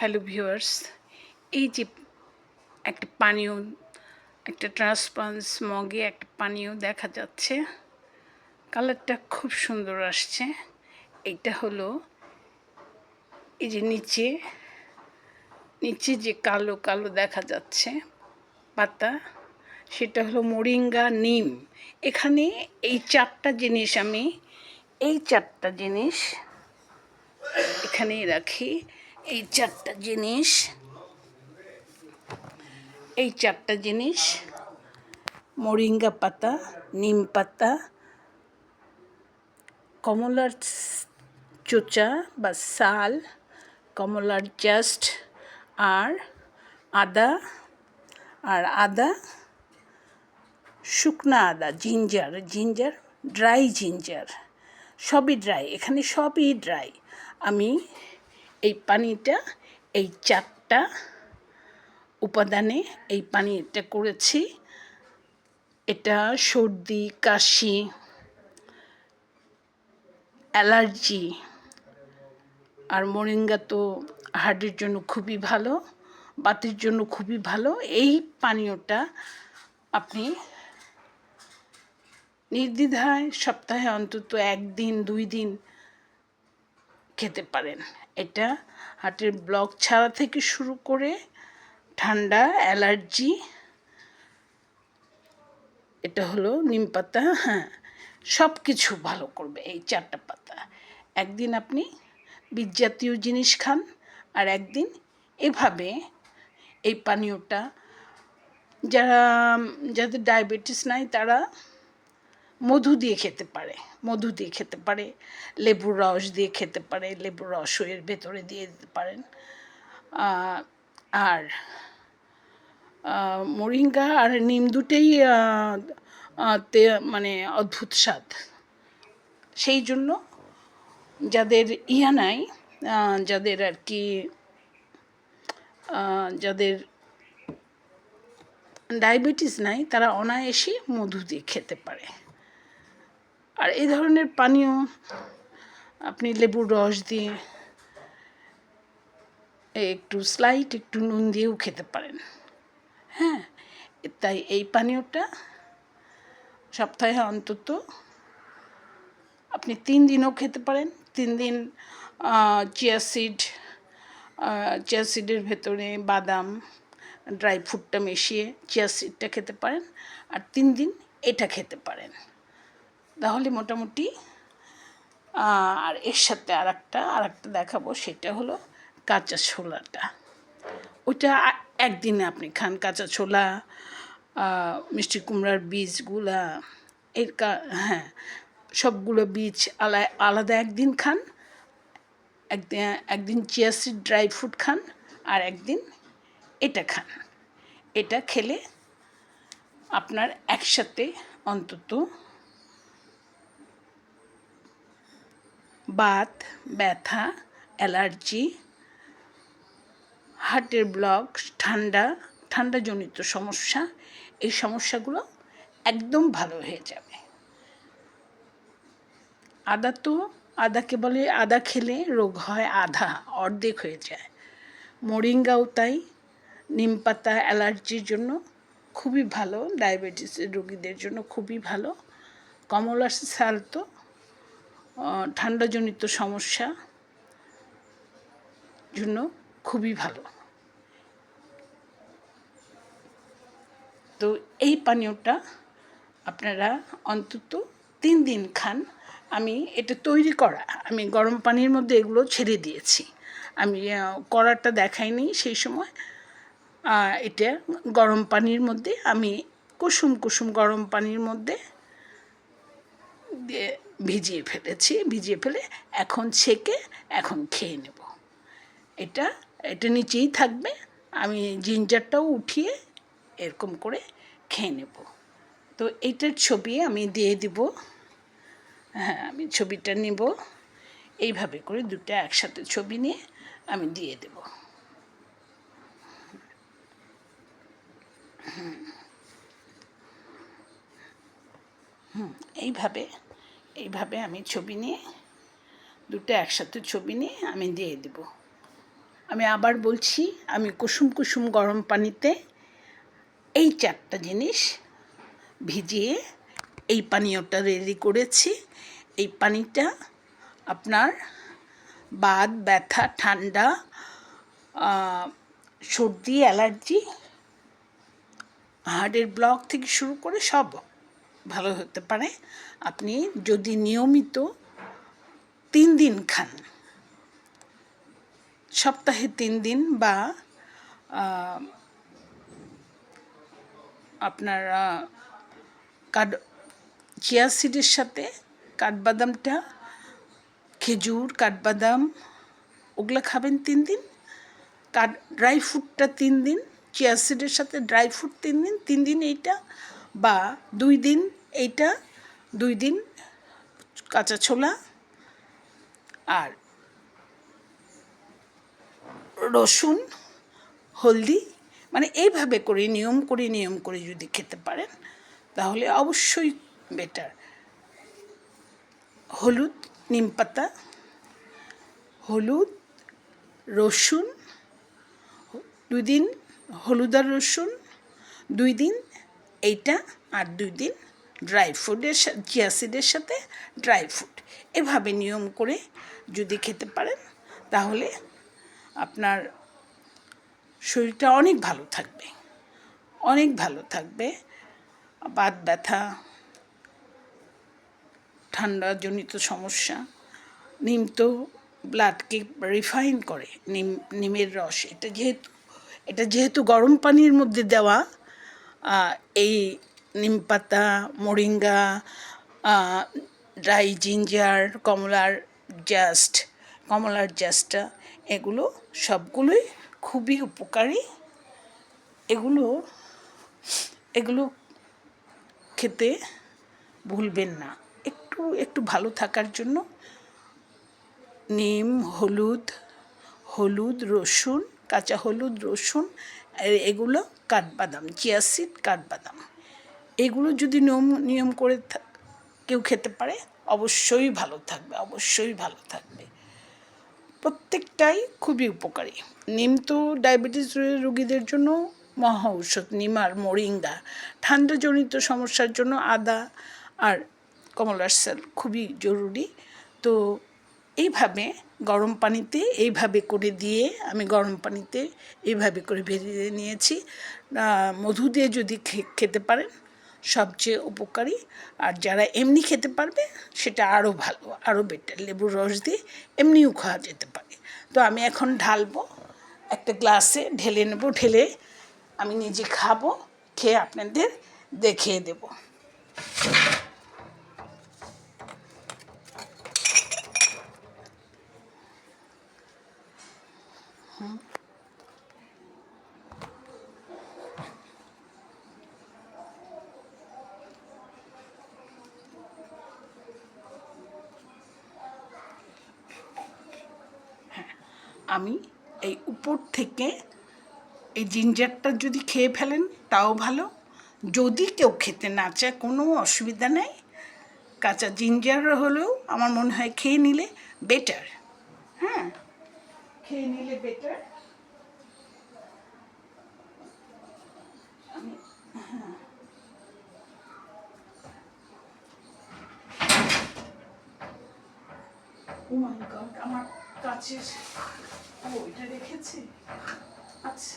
Hello viewers, এই যে একটা পানীয়, একটা ট্রান্সপারেন্স মগে একটা পানীয় দেখা যাচ্ছে, কালারটা খুব সুন্দর আসছে। এইটা হলো এই যে নিচে নিচে যে কালো কালো দেখা যাচ্ছে পাতা, সেটা হলো মোরিঙ্গা নিম। এখানে এই চারটা জিনিস আমি, এই চারটা জিনিস এখানেই রাখি। এই চারটা জিনিস, এই চারটা জিনিস, মোরিঙ্গা পাতা, নিম পাতা, কমলার চোচা বা সাল, কমলার জাস্ট, আর আদা আর আদা, শুকনা আদা, জিঞ্জার জিঞ্জার, ড্রাই জিঞ্জার, সবই ড্রাই, এখানে সবই ড্রাই। আমি এই পানিটা, এই চারটা উপাদানে এই পানিটা করেছি। এটা সর্দি, কাশি, অ্যালার্জি আর মোরিঙ্গা তো হার্টের জন্য খুবই ভালো, বাতের জন্য খুবই ভালো। এই পানীয়টা আপনি নির্দ্বিধায় সপ্তাহে অন্তত একদিন, দুই দিন খেতে পারেন। এটা হার্টের ব্লক ছাড়া থেকে শুরু করে ঠান্ডা, অ্যালার্জি, এটা হলো নিম পাতা হ্যাঁ সব কিছু ভালো করবে এই চারটা পাতা। একদিন আপনি বীজ জাতীয় জিনিস খান আর একদিন এভাবে এই পানীয়টা, যারা, যাদের ডায়াবেটিস নাই তারা মধু দিয়ে খেতে পারে, মধু দিয়ে খেতে পারে, লেবুর রস দিয়ে খেতে পারে, লেবুর রসও এর ভেতরে দিয়ে দিতে পারেন। আর মোরিঙ্গা আর নিম দুটেই তে মানে অদ্ভুত স্বাদ। সেই জন্য যাদের ইয়া নাই যাদের আর কি যাদের ডায়াবেটিস নাই, তারা অনায়াসে মধু দিয়ে খেতে পারে। আর এই ধরনের পানীয় আপনি লেবুর রস দিয়ে একটু স্লাইট একটু নুন দিয়েও খেতে পারেন। হ্যাঁ তাই এই পানীয়টা সপ্তাহে অন্তত আপনি তিন দিনও খেতে পারেন। তিন দিন চিয়া সিড চিয়া সিডের ভেতরে বাদাম ড্রাই ফ্রুটটা মিশিয়ে চিয়া সিডটা খেতে পারেন। আর তিন দিন এটা খেতে পারেন। তাহলে মোটামুটি আর এর সাথে আর একটা আর একটা দেখাবো, সেটা হলো কাঁচা ছোলাটা। ওইটা একদিনে আপনি খান, কাঁচা ছোলা মিষ্টি কুমড়ার বীজগুলা, এর কা হ্যাঁ সবগুলো বীজ আলা, আলাদা একদিন খান, একদিন একদিন চিয়া সিড ড্রাই ফ্রুট খান, আর একদিন এটা খান। এটা খেলে আপনার একসাথে অন্তত বাত, ব্যথা, অ্যালার্জি, হার্টের ব্লক, ঠান্ডা, ঠান্ডাজনিত সমস্যা, এই সমস্যাগুলো একদম ভালো হয়ে যাবে। আদা তো, আদাকে বলে আদা খেলে রোগ হয় আধা, অর্ধেক হয়ে যায়। মোরিঙ্গাও তাই, নিম পাতা অ্যালার্জির জন্য খুবই ভালো, ডায়াবেটিসের রোগীদের জন্য খুবই ভালো। কমলার সাল তো ঠান্ডাজনিত সমস্যা জন্য খুবই ভালো। তো এই পানীয়টা আপনারা অন্তত তিন দিন খান। আমি এটা তৈরি করা, আমি গরম পানির মধ্যে এগুলো ছেড়ে দিয়েছি। আমি করাটা দেখাইনি সেই সময়। এটা গরম পানির মধ্যে আমি কুসুম কুসুম গরম পানির মধ্যে দিয়ে ভিজিয়ে ফেলেছি, ভিজিয়ে ফেলে এখন ছেঁকে এখন খেয়ে নেব। এটা এটা নিচেই থাকবে, আমি জিঞ্জারটাও উঠিয়ে এরকম করে খেয়ে নেব। তো এইটার ছবি আমি দিয়ে দিব। হ্যাঁ আমি ছবিটা নেব। এইভাবে করে দুটো একসাথে ছবি নিয়ে আমি দিয়ে দেব। হুম এইভাবে এইভাবে আমি ছবি নিয়ে, দুটো একসাথে ছবি নিয়ে আমি দিয়ে দেব। আমি আবার বলছি, আমি কুসুম কুসুম গরম পানিতে এই চারটা জিনিস ভিজিয়ে এই পানীয়টা রেডি করেছি। এই পানিটা আপনার বাদ ব্যথা, ঠান্ডা সর্দি, অ্যালার্জি, হার্টের ব্লক থেকে শুরু করে সব ভালো হতে পারে। আপনি যদি নিয়মিত তিন দিন খান, সপ্তাহে তিন দিন বা আপনার কাঠ চিয়া সিডের সাথে কাঠবাদামটা, খেজুর, কাঠবাদাম, ওগুলো খাবেন তিন দিন। কাঠ, ড্রাই ফ্রুটটা তিন দিন, চিয়া সিডের সাথে ড্রাই ফ্রুট তিন দিন তিন দিন এইটা বা দুই দিন এইটা দুই দিন, কাঁচা ছোলা আর রসুন, হলদি মানে এইভাবে করে, নিয়ম করে নিয়ম করে যদি খেতে পারেন, তাহলে অবশ্যই বেটার হলুদ, নিম পাতা, হলুদ, রসুন, দুই দিন হলুদ আর রসুন, দুই দিন এইটা আর দুই দিন ড্রাই ফ্রুটের চিয়া সিডের সাথে ড্রাই ফ্রুট। এভাবে নিয়ম করে যদি খেতে পারেন, তাহলে আপনার শরীরটা অনেক ভালো থাকবে। অনেক ভালো থাকবে। বাত ব্যথা, ঠান্ডাজনিত সমস্যা, নিম তো ব্লাডকে রিফাইন করে, নিম, নিমের রস। এটা যেহেতু এটা যেহেতু গরম পানির মধ্যে দেওয়া এই নিম পাতা মোরিঙ্গা ড্রাই জিঞ্জার, কমলার জাস্ট, কমলার জাস্টটা এগুলো সবগুলোই খুবই উপকারী। এগুলো এগুলো খেতে ভুলবেন না। একটু একটু ভালো থাকার জন্য নিম, হলুদ হলুদ, রসুন, কাঁচা হলুদ, রসুন এগুলো কাঠবাদাম, চিয়া সিড কাঠবাদাম। এগুলো যদি নিয়ম নিয়ম করে কেউ খেতে পারে, অবশ্যই ভালো থাকবে, অবশ্যই ভালো থাকবে। প্রত্যেকটাই খুবই উপকারী। নিম তো ডায়াবেটিস রোগীদের জন্য মহা ঔষধ। নিম আর মোরিঙ্গা, ঠান্ডাজনিত সমস্যার জন্য আদা আর কমলার সেল খুবই জরুরি। তো এইভাবে গরম পানিতে এইভাবে করে দিয়ে আমি গরম পানিতে এইভাবে করে ভেজে নিয়েছি। মধু দিয়ে যদি খেতে পারেন সবচেয়ে উপকারী। আর যারা এমনি খেতে পারবে, সেটা আরও ভালো আরও বেটার লেবুর রস দিয়ে এমনিও খাওয়া যেতে পারে। তো আমি এখন ঢালবো, একটা গ্লাসে ঢেলে নেব, ঢেলে আমি নিজে খাব, খেয়ে আপনাদের দেখিয়ে দেবো। আমি এই উপর থেকে এই জিঞ্জারটা যদি খেয়ে ফেলেন, তাও ভালো। যদি কেউ খেতে না চায়, কোনো অসুবিধা নেই। কাঁচা জিঞ্জার হলেও আমার মনে হয় খেয়ে নিলে বেটার হ্যাঁ খেয়ে নিলে বেটার হ্যাঁ। ও মাই গড আমার কাছের ও, এটা রেখেছি? আচ্ছা।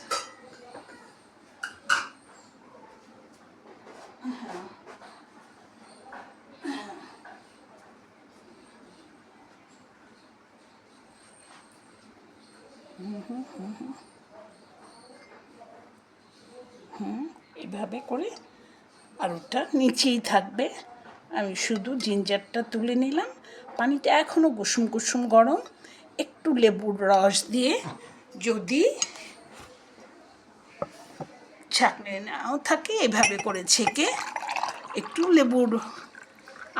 হুম এভাবে করে আর ওটা নিচেই থাকবে। আমি শুধু জিঞ্জারটা তুলে নিলাম। পানিটা এখনও কুসুম কুসুম গরম। একটু লেবুর রস দিয়ে যদি ছাকনে নাও থাকে, এভাবে করে ছেঁকে একটু লেবুর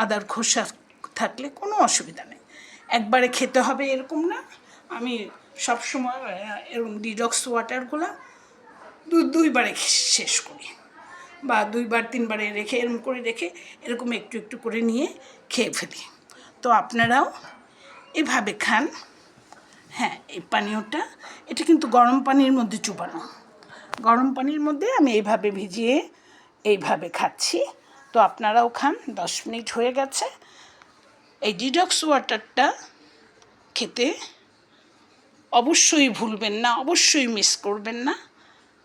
আদার খোসা থাকলে কোনো অসুবিধা নেই। একবারে খেতে হবে এরকম না। আমি সবসময় এরকম ডিডক্স ওয়াটারগুলো দু দুইবারে শেষ করি বা দুইবার, তিনবারে রেখে, এরকম করে রেখে এরকম একটু একটু করে নিয়ে খেয়ে ফেলি। তো আপনারাও এভাবে খান। হ্যাঁ এই পানীয়টা, এটা কিন্তু গরম পানির মধ্যে চুবানো। গরম পানির মধ্যে আমি এইভাবে ভিজিয়ে এইভাবে খাচ্ছি। তো আপনারাও খান, দশ মিনিট হয়ে গেছে। এই ডিডক্স ওয়াটারটা খেতে অবশ্যই ভুলবেন না, অবশ্যই মিস করবেন না।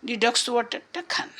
ডিডক্স ওয়াটারটা খান।